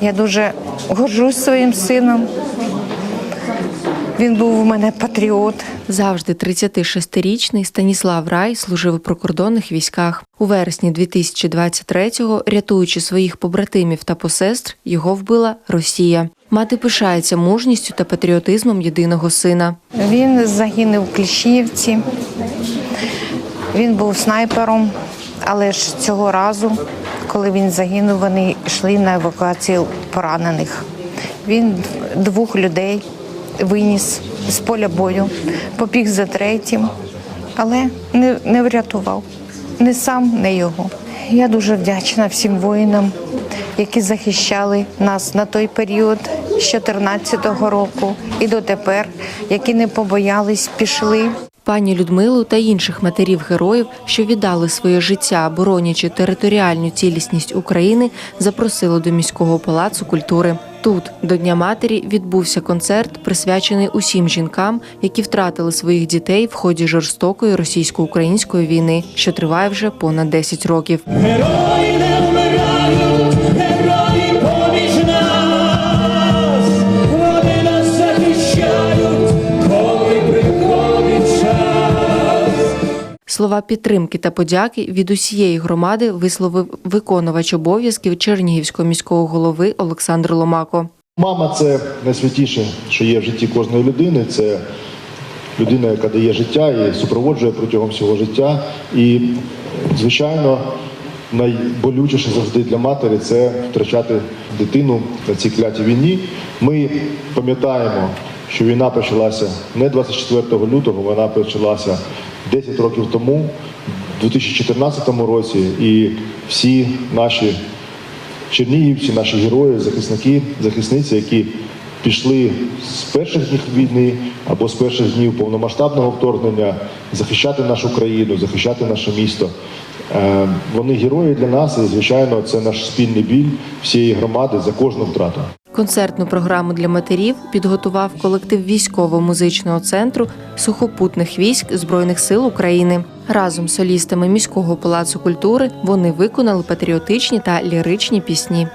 Я дуже горжусь своїм сином. Він був у мене патріот. Завжди 36-річний Станіслав Рай служив у прикордонних військах. У вересні 2023-го, рятуючи своїх побратимів та посестр, його вбила Росія. Мати пишається мужністю та патріотизмом єдиного сина. Він загинув в Кліщіївці. Він був снайпером, але ж цього разу, коли він загинув, вони йшли на евакуацію поранених. Він двох людей виніс з поля бою, побіг за третім, але не, не врятував. Не сам, не його. Я дуже вдячна всім воїнам, які захищали нас на той період з 2014 року і дотепер, які не побоялись, пішли. Пані Людмилу та інших матерів героїв, що віддали своє життя, боронячи територіальну цілісність України, запросили до міського палацу культури. Тут до Дня матері відбувся концерт, присвячений усім жінкам, які втратили своїх дітей в ході жорстокої російсько-української війни, що триває вже понад 10 років. Герої Слова підтримки та подяки від усієї громади висловив виконувач обов'язків Чернігівського міського голови Олександр Ломако. Мама це найсвятіше, що є в житті кожної людини. Це людина, яка дає життя і супроводжує протягом всього життя. І, звичайно, найболючіше завжди для матері це втрачати дитину на цій клятій війні. Ми пам'ятаємо, що війна почалася не 24 лютого, вона почалася 10 років тому, у 2014 році, і всі наші чернігівці, наші герої, захисники, захисниці, які пішли з перших днів війни або з перших днів повномасштабного вторгнення захищати нашу країну, захищати наше місто. Е, Вони герої для нас, і звичайно, це наш спільний біль всієї громади за кожну втрату. Концертну програму для матерів підготував колектив військово-музичного центру сухопутних військ Збройних сил України. Разом з солістами міського палацу культури вони виконали патріотичні та ліричні пісні.